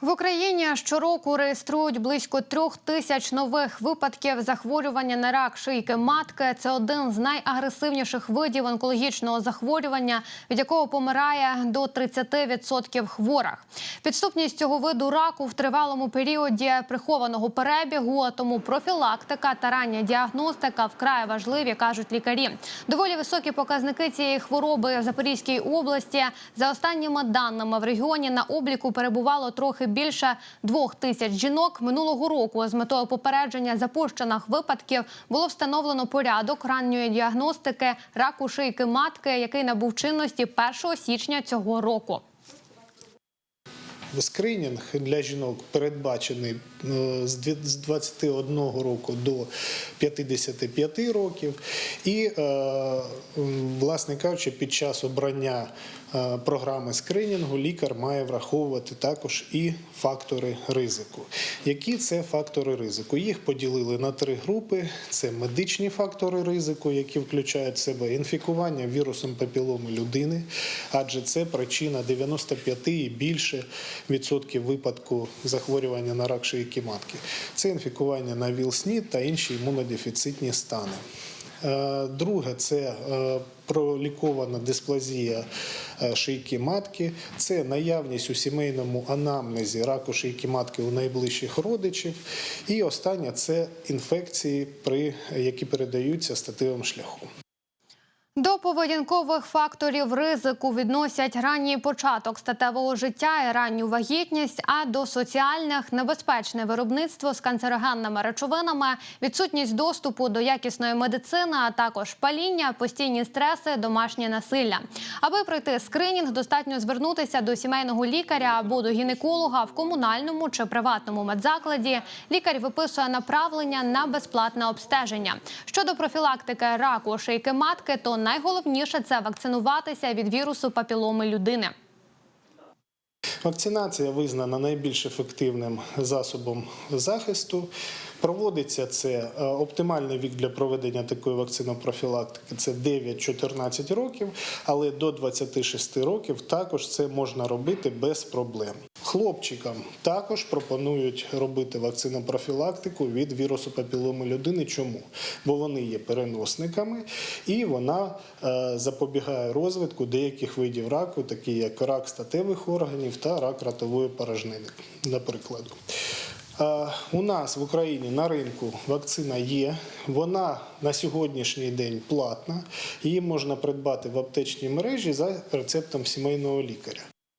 В Україні щороку реєструють близько трьох тисяч нових випадків захворювання на рак шийки матки. Це один з найагресивніших видів онкологічного захворювання, від якого помирає до 30% хворих. Підступність цього виду раку в тривалому періоді прихованого перебігу, тому профілактика та рання діагностика вкрай важливі, кажуть лікарі. Доволі високі показники цієї хвороби в Запорізькій області. За останніми даними в регіоні на обліку перебувало трохи більше двох тисяч жінок. Минулого року з метою попередження запущених випадків було встановлено порядок ранньої діагностики раку шийки матки, який набув чинності 1 січня цього року. Скринінг для жінок передбачений е, з 21 року до 55 років. І, е, власне кажучи, під час обрання е, програми скринінгу лікар має враховувати також і фактори ризику. Які це фактори ризику? Їх поділили на три групи: це медичні фактори ризику, які включають в себе інфікування вірусом папіломи людини, адже це причина 95 і більше відсотків випадку захворювання на рак шийки матки. Це інфікування на ВІЛ-СНІД та інші імунодефіцитні стани. Е, Друге це е, пролікована дисплазія е, шийки матки, це наявність у сімейному анамнезі раку шийки матки у найближчих родичів. І останнє це інфекції, які передаються статевим шляхом. До поведінкових факторів ризику відносять ранній початок статевого життя і ранню вагітність, а до соціальних небезпечне виробництво з канцерогенними речовинами, відсутність доступу до якісної медицини, а також паління, постійні стреси, домашнє насилля. Аби пройти скринінг, достатньо звернутися до сімейного лікаря або до гінеколога в комунальному чи приватному медзакладі. Лікар виписує направлення на безплатне обстеження. Щодо профілактики раку шийки матки, то найголовніше це вакцинуватися від вірусу папіломи людини. Вакцинація визнана найбільш ефективним засобом захисту. Проводиться це е, оптимальний вік для проведення такої вакцинопрофілактики це 9-14 років, але до 26 років також це можна робити без проблем. Хлопчикам також пропонують робити вакцинопрофілактику від вірусу папіломи людини. Чому? Бо вони є переносниками і вона е, запобігає розвитку деяких видів раку, такі як рак статевих органів та рак ротової порожнини, наприклад. Е, У нас в Україні на ринку вакцина є. Вона на сьогоднішній день платна. Її можна придбати в аптечній мережі за рецептом сімейного лікаря.